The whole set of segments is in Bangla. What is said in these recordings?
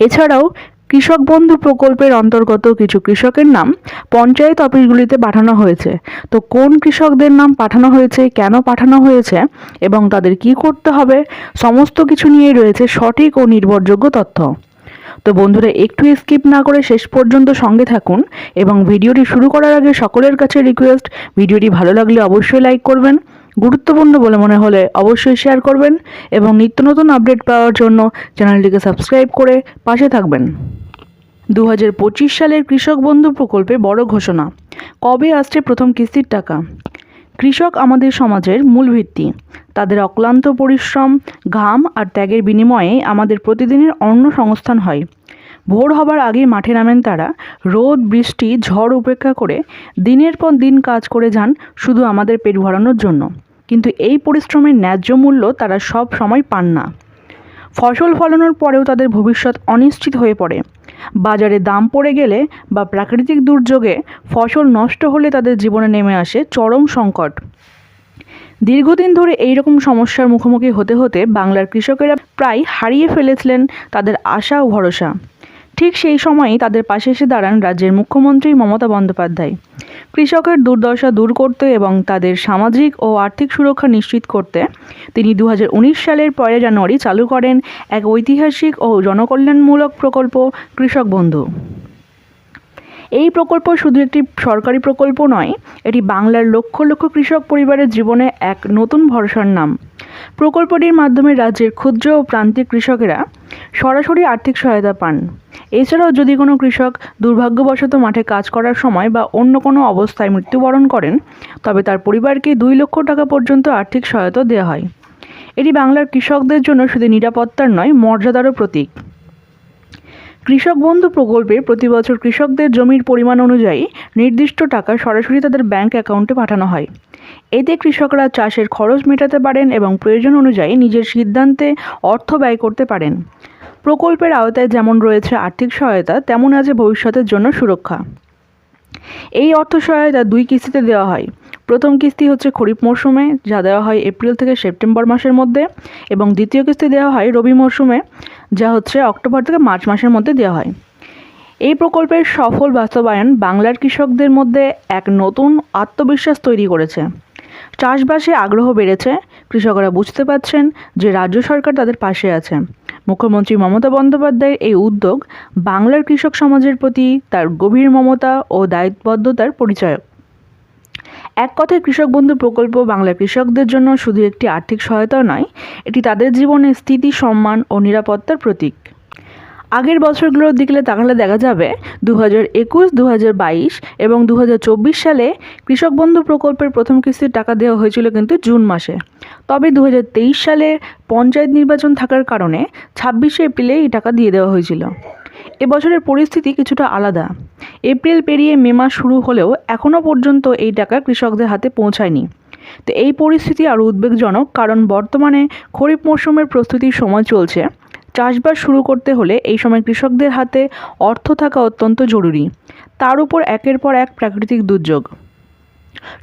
এছাড়াও কৃষক বন্ধু প্রকল্পের অন্তর্গত কিছু কৃষকের নাম পঞ্চায়েত অফিসগুলিতে পাঠানো হয়েছে। তো কোন কৃষকদের নাম পাঠানো হয়েছে, কেন পাঠানো হয়েছে এবং তাদের কি করতে হবে, সমস্ত কিছু নিয়ে রয়েছে সঠিক ও নির্ভরযোগ্য তথ্য। তো বন্ধুরা, একটু স্কিপ না করে শেষ পর্যন্ত সঙ্গে থাকুন এবং ভিডিওটি শুরু করার আগে সকলের কাছে রিকোয়েস্ট ভিডিওটি ভালো লাগলে অবশ্যই লাইক করবেন। গুরুত্বপূর্ণ বলে মনে হলে অবশ্যই শেয়ার করবেন এবং নিত্য নতুন আপডেট পাওয়ার জন্য চ্যানেলটিকে সাবস্ক্রাইব করে পাশে থাকবেন। দু হাজার পঁচিশ সালের কৃষক বন্ধু প্রকল্পে বড় ঘোষণা, কবে আসছে প্রথম কিস্তির টাকা? কৃষক আমাদের সমাজের মূল ভিত্তি। তাদের অক্লান্ত পরিশ্রম, ঘাম আর ত্যাগের বিনিময়ে আমাদের প্রতিদিনের অন্ন সংস্থান হয়। ভোর হবার আগে মাঠে নামেন তারা, রোদ, বৃষ্টি, ঝড় উপেক্ষা করে দিনের পর দিন কাজ করে যান শুধু আমাদের পেট ভরানোর জন্য। কিন্তু এই পরিশ্রমের ন্যায্য মূল্য তারা সব সময় পান না। ফসল ফলানোর পরেও তাদের ভবিষ্যৎ অনিশ্চিত হয়ে পড়ে। বাজারে দাম পড়ে গেলে বা প্রাকৃতিক দুর্যোগে ফসল নষ্ট হলে তাদের জীবনে নেমে আসে চরম সংকট। দীর্ঘদিন ধরে এই রকম সমস্যার মুখোমুখি হতে হতে বাংলার কৃষকেরা প্রায় হারিয়ে ফেলেছিলেন তাদের আশা ও ভরসা। ঠিক সেই সময়ই তাদের পাশে এসে দাঁড়ান রাজ্যের মুখ্যমন্ত্রী মমতা বন্দ্যোপাধ্যায়। কৃষকের দুর্দশা দূর করতে এবং তাদের সামাজিক ও আর্থিক সুরক্ষা নিশ্চিত করতে তিনি দু হাজার উনিশ সালের পয়লা জানুয়ারি চালু করেন এক ঐতিহাসিক ও জনকল্যাণমূলক প্রকল্প, কৃষক বন্ধু। এই প্রকল্প শুধু একটি সরকারি প্রকল্প নয়, এটি বাংলার লক্ষ লক্ষ কৃষক পরিবারের জীবনে এক নতুন ভরসার নাম। প্রকল্পটির মাধ্যমে রাজ্যের ক্ষুদ্র ও প্রান্তিক কৃষকেরা সরাসরি আর্থিক সহায়তা পান। এছাড়াও যদি কোনো কৃষক দুর্ভাগ্যবশত মাঠে কাজ করার সময় বা অন্য কোনো অবস্থায় মৃত্যুবরণ করেন, তবে তার পরিবারকে দুই লক্ষ টাকা পর্যন্ত আর্থিক সহায়তা দেওয়া হয়। এটি বাংলার কৃষকদের জন্য শুধু নিরাপত্তার নয়, মর্যাদারও প্রতীক। কৃষক বন্ধু প্রকল্পে প্রতি বছর কৃষকদের জমির পরিমাণ অনুযায়ী নির্দিষ্ট টাকা সরাসরি তাদের ব্যাংক অ্যাকাউন্টে পাঠানো হয়। এতে কৃষকরা চাষের খরচ মেটাতে পারেন এবং প্রয়োজন অনুযায়ী নিজের সিদ্ধান্তে অর্থ ব্যয় করতে পারেন। প্রকল্পের আওতায় যেমন রয়েছে আর্থিক সহায়তা, তেমন আছে ভবিষ্যতের জন্য সুরক্ষা। এই অর্থ সহায়তা দুই কিস্তিতে দেওয়া হয়। প্রথম কিস্তি হচ্ছে খরিফ মরশুমে, যা দেওয়া হয় এপ্রিল থেকে সেপ্টেম্বর মাসের মধ্যে, এবং দ্বিতীয় কিস্তি দেওয়া হয় রবি মরশুমে, যা হচ্ছে অক্টোবর থেকে মার্চ মাসের মধ্যে দেওয়া হয়। এই প্রকল্পের সফল বাস্তবায়ন বাংলার কৃষকদের মধ্যে এক নতুন আত্মবিশ্বাস তৈরি করেছে। চাষবাসে আগ্রহ বেড়েছে। কৃষকরা বুঝতে পারছেন যে রাজ্য সরকার তাদের পাশে আছে। মুখ্যমন্ত্রী মমতা বন্দ্যোপাধ্যায়ের এই উদ্যোগ বাংলার কৃষক সমাজের প্রতি তার গভীর মমতা ও দায়িত্ববদ্ধতার পরিচয়ক এক কথায় কৃষক বন্ধু প্রকল্প বাংলার কৃষকদের জন্য শুধু একটি আর্থিক সহায়তা নয়, এটি তাদের জীবনে স্থিতি, সম্মান ও নিরাপত্তার প্রতীক। আগের বছরগুলোর দিকে তাহলে দেখা যাবে দু হাজার একুশ দু হাজার বাইশ এবং দু হাজার চব্বিশ সালে কৃষক বন্ধু প্রকল্পের প্রথম কিস্তির টাকা দেওয়া হয়েছিল কিন্তু জুন মাসে। তবে দু হাজার তেইশ সালে পঞ্চায়েত নির্বাচন থাকার কারণে ছাব্বিশে এপ্রিলে এই টাকা দিয়ে দেওয়া হয়েছিল। এবছরের পরিস্থিতি কিছুটা আলাদা। এপ্রিল পেরিয়ে মে মাস শুরু হলেও এখনও পর্যন্ত এই টাকা কৃষকদের হাতে পৌঁছায়নি। তো এই পরিস্থিতি আরও উদ্বেগজনক কারণ বর্তমানে খরিফ মরশুমের প্রস্তুতির সময় চলছে। চাষবাস শুরু করতে হলে এই সময় কৃষকদের হাতে অর্থ থাকা অত্যন্ত জরুরি। তার উপর একের পর এক প্রাকৃতিক দুর্যোগ।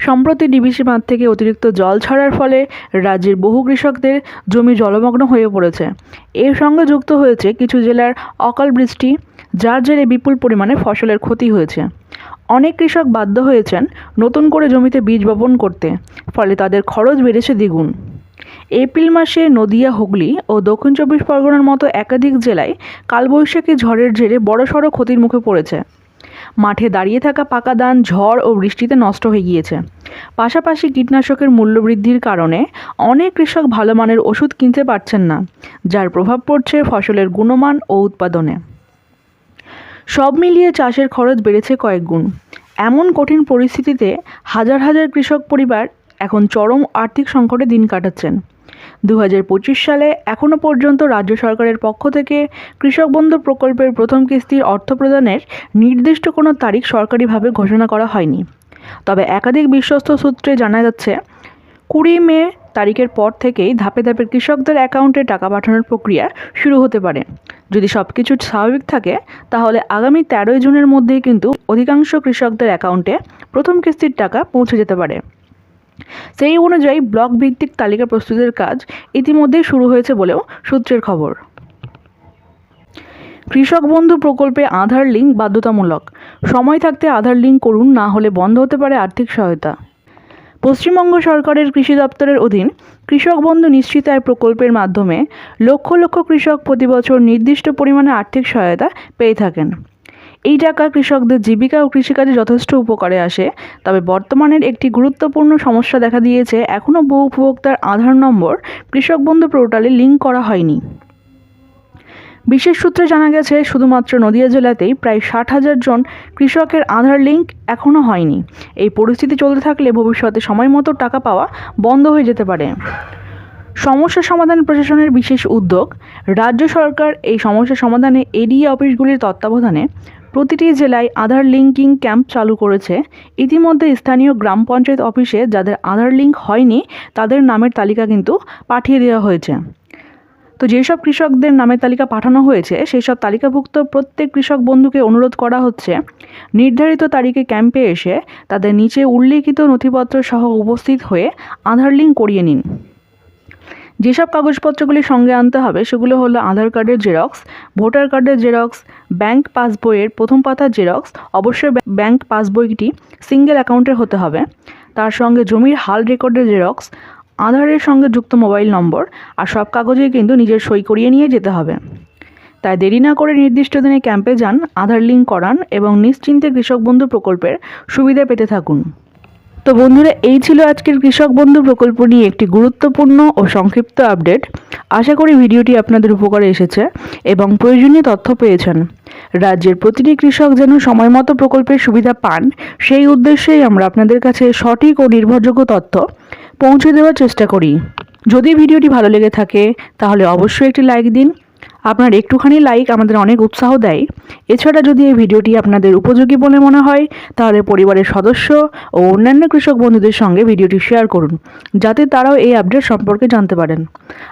সম্প্রতি ডিবিসি বাঁধ থেকে অতিরিক্ত জল ছাড়ার ফলে রাজ্যের বহু কৃষকদের জমি জলমগ্ন হয়ে পড়েছে। এর সঙ্গে যুক্ত হয়েছে কিছু জেলার অকাল বৃষ্টি, যার জেরে বিপুল পরিমাণে ফসলের ক্ষতি হয়েছে। অনেক কৃষক বাধ্য হয়েছেন নতুন করে জমিতে বীজ বপন করতে, ফলে তাদের খরচ বেড়েছে দ্বিগুণ। এপ্রিল মাসে নদিয়া, হুগলি ও দক্ষিণ চব্বিশ পরগনার মতো একাধিক জেলায় কালবৈশাখী ঝড়ের জেরে বড়সড় ক্ষতির মুখে পড়েছে। মাঠে দাঁড়িয়ে থাকা পাকা ধান, ঝড় ও বৃষ্টিতে নষ্ট হয়ে গিয়েছে। পাশাপাশি কীটনাশকের মূল্যবৃদ্ধির কারণে অনেক কৃষক ভালো মানের ওষুধ কিনতে পারছেন না, যার প্রভাব পড়ছে ফসলের গুণমান ও উৎপাদনে। সব মিলিয়ে চাষের খরচ বেড়েছে কয়েক গুণ। এমন কঠিন পরিস্থিতিতে হাজার হাজার কৃষক পরিবার এখন চরম আর্থিক সংকটে দিন কাটাচ্ছেন। দু হাজার পঁচিশ সালে এখনও পর্যন্ত রাজ্য সরকারের পক্ষ থেকে কৃষক বন্ধু প্রকল্পের প্রথম কিস্তির অর্থ প্রদানের নির্দিষ্ট কোনো তারিখ সরকারিভাবে ঘোষণা করা হয়নি। তবে একাধিক বিশ্বস্ত সূত্রে জানা যাচ্ছে, কুড়ি মে তারিখের পর থেকেই ধাপে ধাপে কৃষকদের অ্যাকাউন্টে টাকা পাঠানোর প্রক্রিয়া শুরু হতে পারে। যদি সব কিছু স্বাভাবিক থাকে, তাহলে আগামী তেরোই জুনের মধ্যেই কিন্তু অধিকাংশ কৃষকদের অ্যাকাউন্টে প্রথম কিস্তির টাকা পৌঁছে যেতে পারে। সেই অনুযায়ী ব্লক ভিত্তিক তালিকা প্রস্তুতের কাজ ইতিমধ্যেই শুরু হয়েছে বলেও সূত্রের খবর। কৃষক বন্ধু প্রকল্পে আধার লিঙ্ক বাধ্যতামূলক। সময় থাকতে আধার লিঙ্ক করুন, না হলে বন্ধ হতে পারে আর্থিক সহায়তা। পশ্চিমবঙ্গ সরকারের কৃষি দপ্তরের অধীন কৃষক বন্ধু নিশ্চিত আয় প্রকল্পের মাধ্যমে লক্ষ লক্ষ কৃষক প্রতি বছর নির্দিষ্ট পরিমাণে আর্থিক সহায়তা পেয়ে থাকেন। এই টাকা কৃষকদের জীবিকা ও কৃষিকাজে যথেষ্ট উপকারে আসে। তবে বর্তমানের একটি গুরুত্বপূর্ণ সমস্যা দেখা দিয়েছে এখনও বহু উপভোক্তার আধার নম্বর কৃষক বন্ধু পোর্টালে লিঙ্ক করা হয়নি। বিশেষ সূত্রে জানা গেছে, শুধুমাত্র নদিয়া জেলাতেই প্রায় ষাট হাজার জন কৃষকের আধার লিঙ্ক এখনও হয়নি। এই পরিস্থিতি চলতে থাকলে ভবিষ্যতে সময় মতো টাকা পাওয়া বন্ধ হয়ে যেতে পারে। সমস্যা সমাধান প্রশাসনের বিশেষ উদ্যোগ, রাজ্য সরকার এই সমস্যা সমাধানে এডিএ অফিসগুলির তত্ত্বাবধানে প্রতিটি জেলায় আধার লিঙ্কিং ক্যাম্প চালু করেছে। ইতিমধ্যে স্থানীয় গ্রাম পঞ্চায়েত অফিসে যাদের আধার লিঙ্ক হয়নি, তাদের নামের তালিকা কিন্তু পাঠিয়ে দেওয়া হয়েছে। তো যেসব কৃষকদের নামের তালিকা পাঠানো হয়েছে সেই সব তালিকাভুক্ত প্রত্যেক কৃষক বন্ধুকে অনুরোধ করা হচ্ছে, নির্ধারিত তারিখে ক্যাম্পে এসে তাদের নিচে উল্লেখিত নথিপত্র সহ উপস্থিত হয়ে আধার লিঙ্ক করিয়ে নিন। যেসব কাগজপত্রগুলি সঙ্গে আনতে হবে, সেগুলো হলো আধার কার্ডের জেরক্স, ভোটার কার্ডের জেরক্স, ব্যাংক পাসবইয়ের প্রথম পাতার জেরক্স, অবশ্যই ব্যাংক- পাসবইটি সিঙ্গেল অ্যাকাউন্টের হতে হবে। তার সঙ্গে জমির হাল রেকর্ডের জেরক্স, আধারের সঙ্গে যুক্ত মোবাইল নম্বর আর সব কাগজেই কিন্তু নিজের সই করিয়ে নিয়ে যেতে হবে। তাই দেরি না করে নির্দিষ্ট দিনে ক্যাম্পে যান, আধার লিঙ্ক করান এবং নিশ্চিন্তে কৃষক বন্ধু প্রকল্পের সুবিধা পেতে থাকুন। তো বন্ধুরা, এই ছিল আজকের কৃষক বন্ধু প্রকল্প নিয়ে একটি গুরুত্বপূর্ণ ও সংক্ষিপ্ত আপডেট। আশা করি ভিডিওটি আপনাদের উপকারে এসেছে এবং প্রয়োজনীয় তথ্য পেয়েছেন। রাজ্যের প্রতিটি কৃষক যেন সময় মতো প্রকল্পের সুবিধা পান, সেই উদ্দেশ্যেই আমরা আপনাদের কাছে সঠিক ও নির্ভরযোগ্য তথ্য পৌঁছে দেওয়ার চেষ্টা করি। যদি ভিডিওটি ভালো লেগে থাকে, তাহলে অবশ্যই একটি লাইক দিন আপনার একটুখানি লাইক আমাদের অনেক উৎসাহ দেয়। এছাড়া যদি এই ভিডিওটি আপনাদের উপযোগী বলে মনে হয়, তাহলে পরিবারের সদস্য ও অন্যান্য কৃষক বন্ধুদের সঙ্গে ভিডিওটি শেয়ার করুন, যাতে তারাও এই আপডেট সম্পর্কে জানতে পারেন।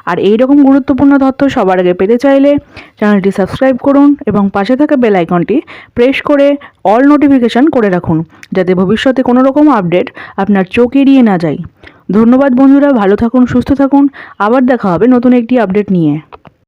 আর এই রকম গুরুত্বপূর্ণ তথ্য সবার আগে পেতে চাইলে চ্যানেলটি সাবস্ক্রাইব করুন এবং পাশে থাকা বেল আইকনটি প্রেস করে অল নোটিফিকেশন করে রাখুন, যাতে ভবিষ্যতে কোনো রকম আপডেট আপনার চোখ এড়িয়ে না যায়। ধন্যবাদ বন্ধুরা, ভালো থাকুন, সুস্থ থাকুন, আবার দেখা হবে নতুন একটি আপডেট নিয়ে।